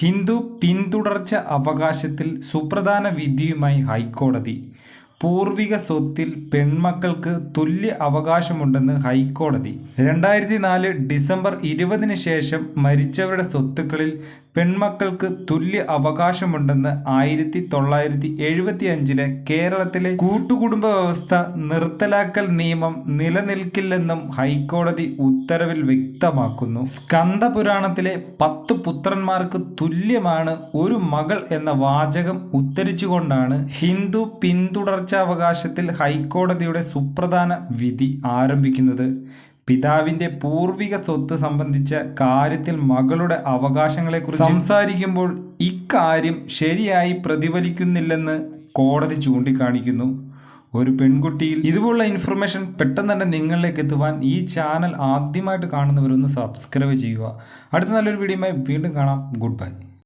ഹിന്ദു പിന്തുടർച്ച അവകാശത്തിൽ സുപ്രധാന വിധിയുമായി ഹൈക്കോടതി പൂർവിക സ്വത്തിൽ പെൺമക്കൾക്ക് തുല്യ അവകാശമുണ്ടെന്ന് ഹൈക്കോടതി. രണ്ടായിരത്തി നാല് ഡിസംബർ ഇരുപതിന് ശേഷം മരിച്ചവരുടെ സ്വത്തുക്കളിൽ പെൺമക്കൾക്ക് തുല്യ അവകാശമുണ്ടെന്ന് ആയിരത്തി തൊള്ളായിരത്തി എഴുപത്തി അഞ്ചിലെ കേരളത്തിലെ കൂട്ടുകുടുംബ വ്യവസ്ഥ നിർത്തലാക്കൽ നിയമം നിലനിൽക്കില്ലെന്നും ഹൈക്കോടതി ഉത്തരവിൽ വ്യക്തമാക്കുന്നു. സ്കന്ദപുരാണത്തിലെ പത്ത് പുത്രന്മാർക്ക് തുല്യമാണ് ഒരു മകൾ എന്ന വാചകം ഉദ്ധരിച്ചുകൊണ്ടാണ് ഹിന്ദു പിന്തുടർച്ചാവകാശത്തിൽ ഹൈക്കോടതിയുടെ സുപ്രധാന വിധി ആരംഭിക്കുന്നത് പിതാവിന്റെ പൂർവിക സ്വത്ത് സംബന്ധിച്ച കാര്യത്തിൽ മകളുടെ അവകാശങ്ങളെക്കുറിച്ച് സംസാരിക്കുമ്പോൾ ഇക്കാര്യം ശരിയായി പ്രതിഫലിക്കുന്നില്ലെന്ന് കോടതി ചൂണ്ടിക്കാണിക്കുന്നു. ഒരു പെൺകുട്ടിയിൽ ഇതുപോലുള്ള ഇൻഫർമേഷൻ പെട്ടെന്ന് തന്നെ നിങ്ങളിലേക്ക് എത്തുവാൻ ഈ ചാനൽ ആദ്യമായിട്ട് കാണുന്നവരൊന്ന് സബ്സ്ക്രൈബ് ചെയ്യുക. അടുത്ത നല്ലൊരു വീഡിയോയുമായി വീണ്ടും കാണാം. Good bye